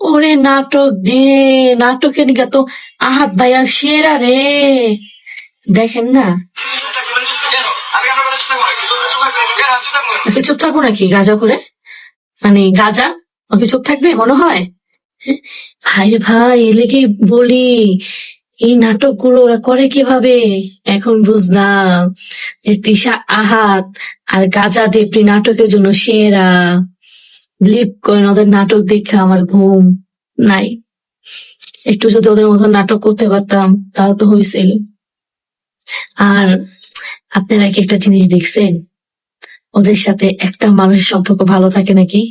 ওরে নাটক যে নাটকে নিকা তো আহাত ভাইয়া সেরা রে। দেখেন না? ওকে চুপ থাকব নাকি গাজা করে? মানে গাজা? ওকে চুপ থাকবে, মনে হয়? ভাই রে ভাই এলেকে বলি? এই নাটকগুলো ওরা করে কীভাবে? এখন বুঝলাম যে তিশা আহাত আর গাজা দেবরি নাটকের জন্য সেরা। লিপ করেন ওদের নাটক দেখে আমার ঘুম নাই। একটু যদি ওদের মতো নাটক করতে পারতাম, তাও তো হয়েছিল আর আপনারা কি একটা জিনিস দেখছেন? ওদের সাথে একটা মানুষের সম্পর্ক ভালো থাকে নাকি?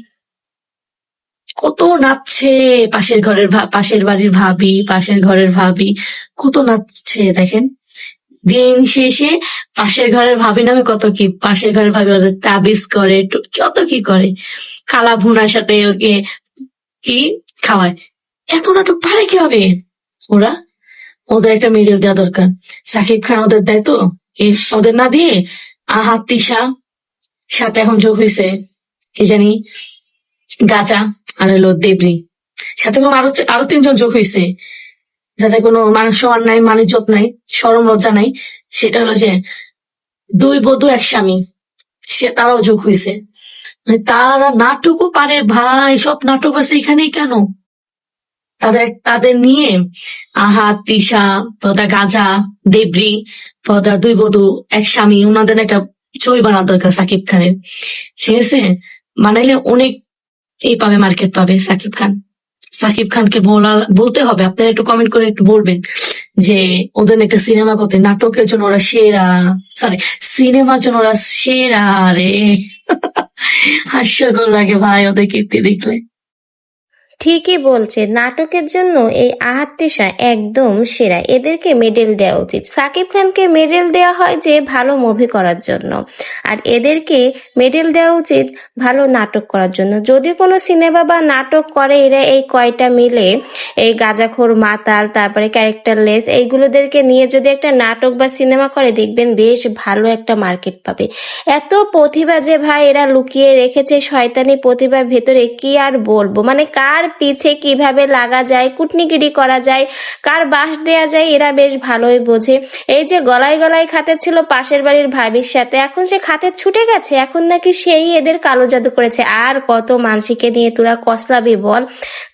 কত নাচছে পাশের ঘরের পাশের বাড়ির ভাবি, পাশের ঘরের ভাবি, কত নাচছে দেখেন। দিন শেষে পাশের ঘরের ভাবি নামে কত কি, পাশের ঘরের ভাবি তাবিজ করে কত কি করে। কালা ভুনার সাথে ওকে কি খাওয়ায়। এত নাটক পারে কি হবে ওরা? ওদের একটা মিডিল দেওয়া দরকার। সাকিব খান ওদের দেয় তো? ওদের না দিয়ে? আহা, তিশা। সাথে এখন যোগ হয়েছে কি জানি? গাজা আর হলো দেবরি। সাথে আরও আরও তিনজন যোগ হয়েছে যাতে কোনো মান সম্মান নাই মানিজ্যত নাই, সরম লজ্জা নাই, সেটা হলো যে দুই বধু এক স্বামী সে তারাও যোগ হয়েছে মানে তারা নাটকও পারে, ভাই, সব নাটক আছে এখানেই কেন? তাদের তাদের নিয়ে আহা, তিশা, পদা গাজা, দেবরি, পদা দুই বধু এক স্বামী ওনাদের একটা ছবি বানানো দরকার সাকিব খানের। ঠিক আছে বানাইলে অনেক এই পাবে মার্কেট পাবে সাকিব খান। সাকিব খানকে বলা, বলতে হবে। আপনারা একটু কমেন্ট করে একটু বলবেন যে, ওদের একটা সিনেমা করতে নাটকের জন্য ওরা সেরা সরি সিনেমার জন্য ওরা সেরা রে। হাস্যকর লাগে ভাই ওদের কীর্তি দেখলে। ঠিকই বলছে, নাটকের জন্য এই আহাত্তিসা একদম সেরা। এদেরকে মেডেল দেওয়া উচিত। সাকিব খানকে মেডেল দেওয়া হয় যে ভালো মুভি করার জন্য। আর এদেরকে মেডেল দেওয়া উচিত ভালো নাটক করার জন্য। যদি কোনো সিনেমা বা নাটক করে এরা এই কয়টা মিলে, এই গাজাখোর মাতাল, তারপরে ক্যারেক্টারলেস এইগুলোদেরকে নিয়ে যদি একটা নাটক বা সিনেমা করে, দেখবেন বেশ ভালো একটা মার্কেট পাবে। এত প্রতিভা যে ভাই এরা লুকিয়ে রেখেছে, শয়তানি প্রতিভার ভেতরে কি আর বলব? মানে কার পিছে কীভাবে লাগা যায়, কুটনিগিরি করা যায়, কার বাস দেয়া যায়, এরা বেশ ভালোই বোঝে। এই যে গলায় গলায় খাতে ছিল পাশের বাড়ির ভাবির সাথে, এখন সে খাতে ছুটে গেছে, এখন নাকি সেই এদের কালো জাদু করেছে। আর কত মানসিকে নিয়ে তোরা কসলাবি বল?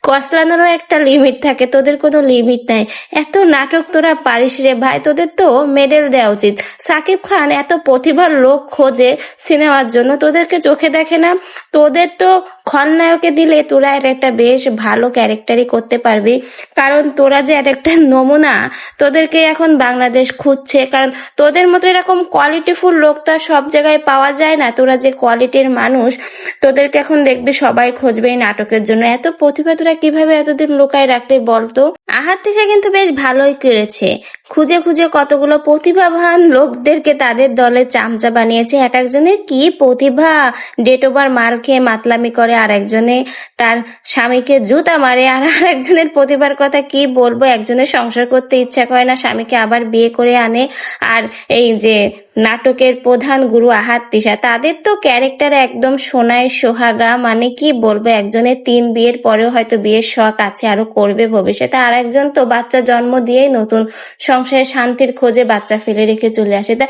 কসলানোরও একটা লিমিট থাকে, তোদের কোনো লিমিট নাই। এত নাটক তোরা পারিস রে ভাই, তোদের তো মেডেল দেওয়া উচিত। সাকিব খান এত প্রতিভার লোক খোঁজে সিনেমার জন্য, তোদেরকে চোখে দেখে না? তোদের তো খলনায়কে দিলে তোরা এর একটা বেশ ভালো ক্যারেক্টারই করতে পারবি। কারণ তোরা যে আর একটা নমুনা, তোদেরকে এখন বাংলাদেশ খুঁজছে। কারণ তোদের মতো এরকম কোয়ালিটিফুল লোক তো সব জায়গায় পাওয়া যায় না। তোরা যে কোয়ালিটির মানুষ, তোদেরকে এখন দেখবি সবাই খুঁজবে এই নাটকের জন্য। এত প্রতিভা তোরা কীভাবে এতদিন লুকায় রাখতে বলতো? আহার থেকে কিন্তু বেশ ভালোই করেছে খুঁজে খুঁজে কতগুলো প্রতিভাবান লোকদেরকে তাদের দলে চামচা বানিয়েছে। এক একজনের কি প্রতিভা? ডেট ওভার মাল খেয়ে মাতলামি করে আর একজনে তার স্বামীকে জুতা মারে, আর আর একজনের প্রতিভার কথা কি বলব? একজনের সংসার করতে ইচ্ছা করে না, স্বামীকে আবার বিয়ে করে আনে। আর এই যে নাটকের প্রধান গুরু আহাত তিশা। তাদের তো ক্যারেক্টার একদম সোনায় সোহাগা মানে কি বলব, একজনের তিন বিয়ের পরেও হয়তো বিয়ের শখ আছে, আরও করবে ভবিষ্যতে। আর একজন তো বাচ্চা জন্ম দিয়েই নতুন সংসারে শান্তির খোঁজে বাচ্চা ফেলে রেখে চলে আসে। তা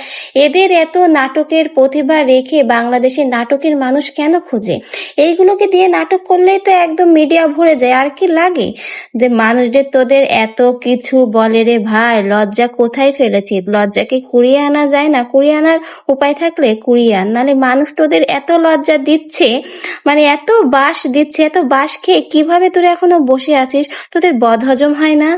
এদের এত নাটকের প্রতিভা রেখে বাংলাদেশের নাটকের মানুষ কেন খোঁজে? এইগুলোকে দিয়ে নাটক করলেই তো একদম মিডিয়া ভরে যায়, আর কি লাগে? যে মানুষদের তোদের এত কিছু বলে রে ভাই, লজ্জা কোথায় ফেলেছি লজ্জাকে কুড়িয়ে আনা যায় না কুড়িয়ে আনার উপায় থাকলে কুড়িয়ে আন। নাহলে মানুষ তোদের এত লজ্জা দিচ্ছে মানে এত বাস দিচ্ছে, এত বাস খেয়ে কীভাবে তোরা এখনও বসে আছিস? তোদের বদহজম হয় না?